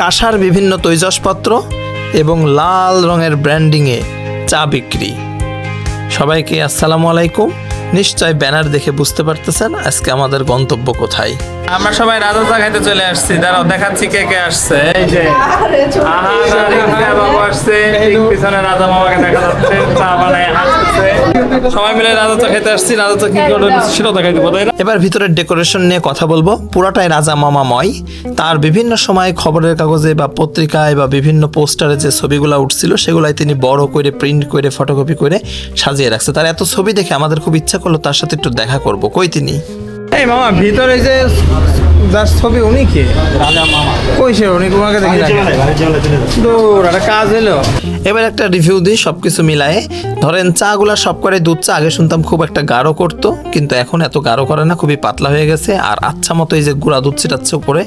কাঁসার বিভিন্ন তৈজসপত্র এবং লাল রঙের ব্র্যান্ডিংয়ে চা বিক্রি। সবাইকে আসসালামু আলাইকুম। নিশ্চয় ব্যানার দেখে বুঝতে পারতেছেন আজকে আমাদের গন্তব্য কোথায়। আমরা সবাই রাজা চা খাইতে চলে আসছি। দাঁড়াও দেখাচ্ছি কে কে আসছে। এই যে আহা, বাবু আসছে। ঠিক পিছনে রাজা মামাকে দেখা যাচ্ছে। চা বানায় সবাই মিলে রাজা চা খেতে আসছি রাজা চা কি করে সেটাও দেখাই দিব তাই না? এবার ভিতরের ডেকোরেশন নিয়ে কথা বলব। পুরাটাই রাজা মামাময়। তার বিভিন্ন সময় খবরের কাগজে বা পত্রিকায় বা বিভিন্ন পোস্টারে যে ছবিগুলো উঠছিল সেগুলাই তিনি বড় করে প্রিন্ট করে ফটোকপি করে সাজিয়ে রাখছে। তার এত ছবি দেখে আমাদের খুব ইচ্ছা করল তার সাথে একটু দেখা করব। কই তিনি? এই মামা ভিতরে যে যার ছবি উনি কে? রাজা মামা। কই উনি তোমাকে দেখি দূর একটা কাজ এলো এবার একটা রিভিউ দিই সব কিছু মিলায়ে। ধরেন চাগুলা সব করে দুধ চা, আগে শুনতাম খুব একটা গাঢ় করতো, কিন্তু এখন এত গাঢ় করে না, খুবই পাতলা হয়ে গেছে। আর আচ্ছা মতো এই যে গুঁড়া দুধ ছিটাচ্ছে উপরে,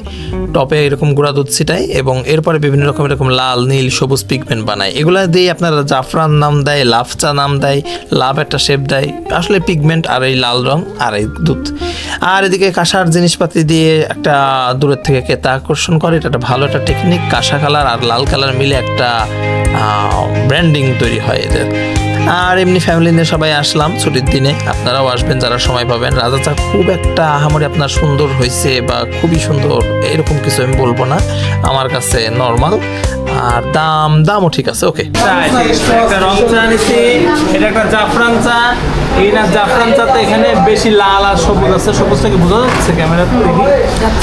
টপে এরকম গুঁড়া দুধ ছিটায় এবং এরপরে বিভিন্ন রকম এরকম লাল, নীল, সবুজ পিগমেন্ট বানায়। এগুলা দিয়ে আপনারা জাফরান নাম দেয় লাভ চা নাম দেয় লাভ একটা শেপ দেয়, আসলে পিগমেন্ট আর এই লাল রং আর এই দুধ। আর এদিকে কাঁসার জিনিসপাতি দিয়ে একটা দূরের থেকে ক্রেতা আকর্ষণ করে, এটা একটা ভালো একটা টেকনিক কাঁসা কালার আর লাল কালার মিলে একটা ব্র্যান্ডিং তৈরি হয় এদের। আর এমনি ফ্যামিলি নিয়ে সবাই আসলাম ছুটির দিনে। আপনারাও আসবেন, যারা সময় পাবেন। রাজা চা খুব একটা আহামরি আপনার সুন্দর হয়েছে বা খুবই সুন্দর, এরকম কিছু আমি বলব না। আমার কাছে নর্মাল আর দাম, দামও ঠিক আছে ওকে এটা একটা জাফরান চা। এই না জাফরান চাতে এখানে বেশি লাল আর সবুজ আছে সবুজটা কি বোঝা যাচ্ছে ক্যামেরা দেখি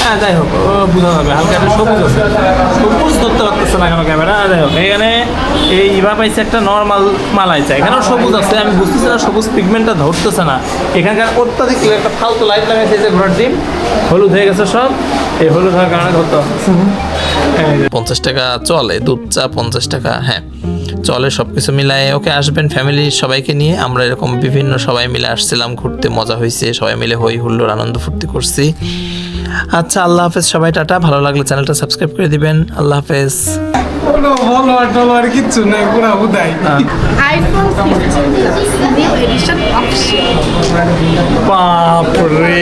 হ্যাঁ যাই হোক বোঝা যাবে, হালকা একটা সবুজ আছে। সবুজ ধরতে পারতেছে না কেন ক্যামেরা? যাই হোক, এখানে এই ইভা পাইছে একটা নর্মাল মালাই চা। এখানেও সবুজ আছে, আমি বুঝতেছি না, সবুজ পিগমেন্টটা ধরতেছে না। এখানকার অত্যাধিক একটা ফালতু লাইট লাগাইছে যে ঘোড়ার ডিম। হলুদ হয়ে গেছে সব। এই হলুদ হওয়ার কারণে ধরতে। পঞ্চাশ টাকা চলে, দুধ চা পঞ্চাশ টাকা হ্যাঁ। চলে সব কিছু মিলায়ে ওকে আসবেন ফ্যামিলির সবাইকে নিয়ে। আমরা এরকম বিভিন্ন সবাই মিলে আসছিলাম ঘুরতে মজা হয়েছে সবাই মিলে হই হুল্লোর আনন্দ ফুর্তি করছি। আচ্ছা আল্লাহ হাফেজ সবাই টাটা। ভালো লাগলে চ্যানেলটা সাবস্ক্রাইব করে দিবেন। আল্লাহ হাফেজ। কিচ্ছু নেই পুরা উদাই iPhone 15 new edition option. বাপরে।